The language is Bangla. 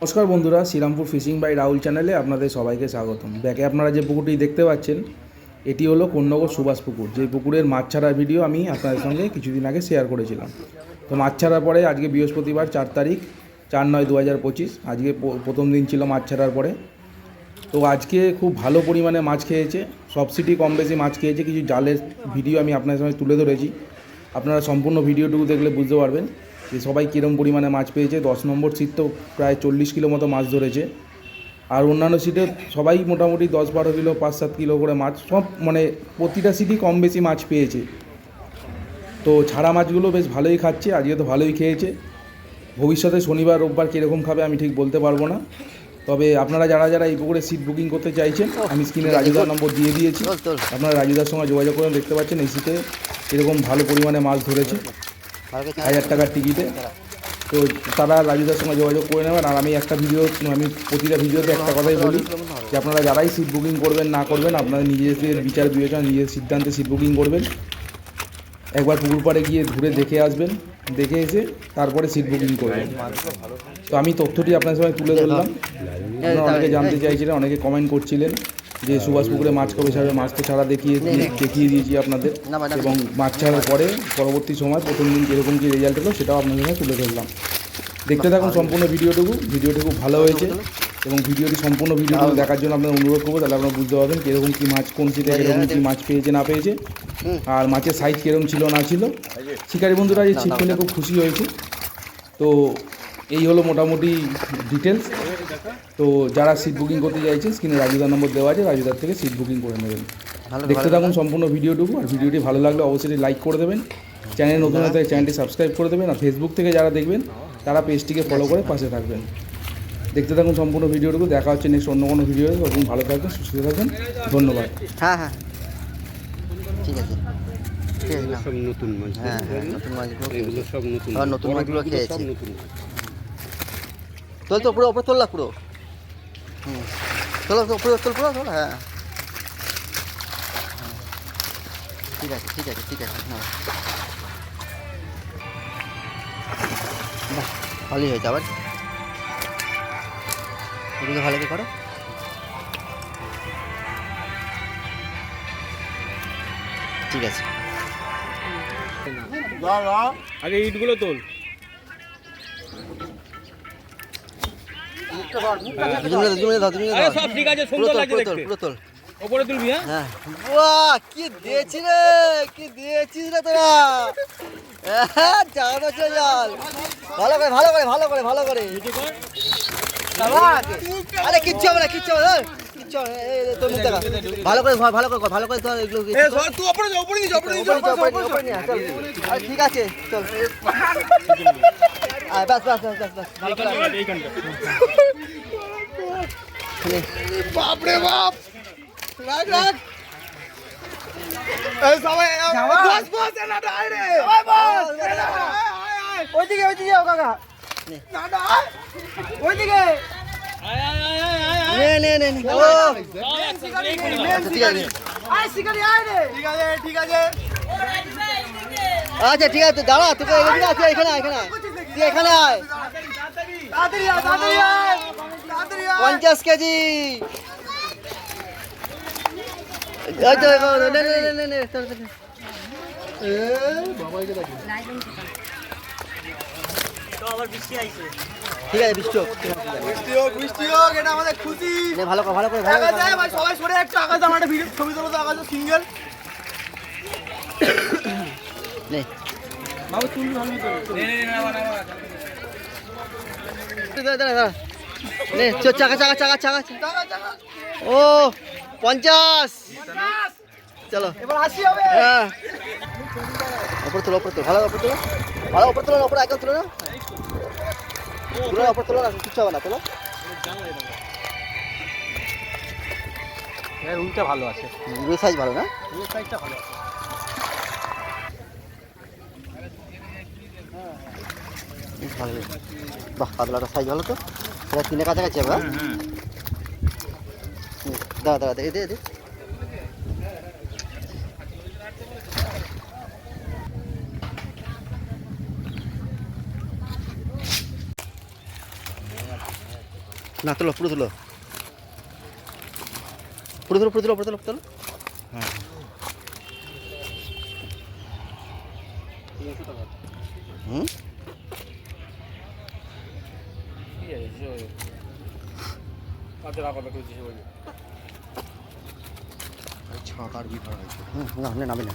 নমস্কার বন্ধুরা, শ্রীরামপুর ফিশিং বাই রাহুল চ্যানেলে আপনাদের সবাইকে স্বাগতম। ব্যাকে আপনারা যে পুকুরটি দেখতে পাচ্ছেন, এটি হলো কন্যগর সুভাষ পুকুর। যে পুকুরের মাছ ছাড়ার ভিডিও আমি আপনাদের সঙ্গে কিছুদিন আগে শেয়ার করেছিলাম। তো মাছ ছাড়ার পরে আজকে বৃহস্পতিবার চার তারিখ, চার নয় দু হাজার পঁচিশ, আজকে প্রথম দিন ছিল মাছ ছাড়ার পরে। তো আজকে খুব ভালো পরিমাণে মাছ খেয়েছে, সব সিটি কম বেশি মাছ খেয়েছে, কিছু জালের ভিডিও আমি আপনাদের সঙ্গে তুলে ধরেছি। আপনারা সম্পূর্ণ ভিডিওটুকু দেখলে বুঝতে পারবেন। যে সবাই কীরকম পরিমাণে মাছ পেয়েছে দশ নম্বর সিট তো প্রায় চল্লিশ কিলো মতো মাছ ধরেছে। আর অন্যান্য সিটে সবাই মোটামুটি দশ বারো কিলো পাঁচ সাত কিলো করে মাছ সব মানে প্রতিটা সিটই কম বেশি মাছ পেয়েছে। তো ছাড়া মাছগুলো বেশ ভালোই খাচ্ছে আজকে তো ভালোই খেয়েছে। ভবিষ্যতে শনিবার রোববার কীরকম খাবে আমি ঠিক বলতে পারব না। তবে আপনারা যারা যারা এই পুকুরে সিট বুকিং করতে চাইছেন আমি স্ক্রিনে রাজুদার নম্বর দিয়ে দিয়েছি। আপনারা রাজুদার সঙ্গে যোগাযোগ করে দেখতে পাচ্ছেন এই সিটে এরকম ভালো পরিমাণে মাছ ধরেছে। হাজার টাকার টিকিটে তো তারা রাজুদার সঙ্গে যোগাযোগ করে নেবেন। আর আমি একটা ভিডিও আমি প্রতিটা ভিডিওতে একটা কথাই বলি যে আপনারা যারাই সিট বুকিং করবেন না করবেন আপনারা নিজেদের বিচার বিবেচনা নিজের সিদ্ধান্তে সিট বুকিং করবেন। একবার পুকুর পাড়ে গিয়ে ঘুরে দেখে আসবেন দেখে এসে তারপরে সিট বুকিং করবেন। তো আমি তথ্যটি আপনার সঙ্গে তুলে ধরলাম। অনেকে জানতে চাইছিলেন অনেকে কমেন্ট করছিলেন। যে সুভাষ পুকুরে মাছ কবে ছাড়বে মাছ তো ছাড়া দেখিয়ে দেখিয়ে দিয়েছি আপনাদের। এবং মাছ ছাড়ার পরে পরবর্তী সময় প্রথম দিন কীরকম কী রেজাল্ট হলো সেটাও আপনাদের সঙ্গে তুলে ধরলাম। দেখতে থাকুন সম্পূর্ণ ভিডিওটুকু। ভিডিওটি খুব ভালো হয়েছে। এবং ভিডিওটি সম্পূর্ণ ভিডিওটুকু দেখার জন্য আপনার অনুরোধ করব তাহলে আপনারা বুঝতে পারবেন কীরকম কী মাছ কোন সিটে কীরকম কী মাছ পেয়েছে না পেয়েছে। আর মাছের সাইজ কীরকম ছিল না ছিল। শিকারী বন্ধুরা এই ছিপ খুব খুশি হয়েছে। তো এই হলো মোটামুটি ডিটেলস তো যারা সিট বুকিং করতে চাইছেন স্ক্রিনে রাজুদার নম্বর দেওয়া আছে রাজুদার থেকে সিট বুকিং করে নেবেন। দেখতে থাকুন সম্পূর্ণ ভিডিওটুকু আর ভিডিওটি ভালো লাগলে অবশ্যই লাইক করে দেবেন। চ্যানেল নতুন হতে চ্যানেলটি সাবস্ক্রাইব করে দেবেন আর ফেসবুক থেকে যারা দেখবেন তারা পেজটিকে ফলো করে পাশে থাকবেন। দেখতে থাকুন সম্পূর্ণ ভিডিওটুকু দেখা হচ্ছে নেক্সট অন্য কোনো ভিডিও তখন ভালো থাকবেন সুস্থ থাকবেন ধন্যবাদ। হ্যাঁ হ্যাঁ। ঠিক আছে। সব নতুন মাছ হ্যাঁ হ্যাঁ নতুন মাছগুলো সব নতুন মাছগুলো খেয়েছে। তোল তো পুরো উপরে তোলা পুরো। হুম তোলো তো পুরো তোল পুরো তোল হ্যাঁ। হ্যাঁ। ঠিক আছে ঠিক আছে ঠিক আছে না বাহ ভালোই হয়েছে আবার। এদিকে ভালো করে করো। ঠিক আছে। আগে ইটগুলো তোল। দাও সব ঠিক আছে সুন্দর লাগছে দেখতে। পুরো তোল। ওপরে তুলবি হ্যাঁ? হ্যাঁ। বাহ কি দিয়েছি রে কি দিয়েছিস রে তোরা? হ্যাঁ, যাল ভালো করে ভালো করে ভালো করে ভালো করে। আরে কিচ্ছু হবে না কিচ্ছু হবে ভালো করে ভালো করে ভালো করে ধর এগুলো ঠিক আছে চল। ব্যাস ব্যাস ব্যাস ভালো করে। আয়। নে। বাপ! রাখ রাখ। এই সবাই বস বস এনা আয় রে। সবাই বস। ওইদিকে ওইদিকে যাও কাকা। নাডা ওইদিকে। আয় আয় আয় আয় আয় নে নে নে নে। ও আচ্ছা, ঠিক আছে। আয় শিকারি আয় রে। ঠিক আছে ঠিক আছে। আচ্ছা ঠিক আছে দাঁড়া তোকে এখানে আছে এখানে। তুই এখানে আয়। পঞ্চাশ কেজি। ঠিক আছে বৃষ্টি হোক। বৃষ্টি বৃষ্টি এটা আমাদের খুশি। ভালো করে ভালো করে ভালো করে, আকাশ যায় ভাই সবাই সরে একটু আকাশ আমার একটা ভিডিও ছবি তোলো তো আকাশ সিঙ্গেল নে। চাকা চাকা চাকা চাকা ও পঞ্চাশ। চলো। এবার হাসি হবে। হ্যাঁ। ওপর তোলো ওপর তোলো। ভালো ওপর তোলো। ভালো ওপর তোলো ওপর একদম তোলো না। তুলো ওপর তোলো না কিচ্ছু হবে না তোলো। এর উল্টা ভালো আছে। সাইজ ভালো না? এই সাইজটা ভালো আছে। বাহ কাতলাটা সাইজ ভালো তো। সেটা তিনে কাছাকাছি হবে হ্যাঁ? হুম, দাঁড়া দাঁড়া দে দে না তোলো পুরো তোলো। পুরো তোলো পুরো তোলো পুরো তোলো তোলো। হ্যাঁ। হুম? ছাতার বিভাগ আছে। হুম না নামে না।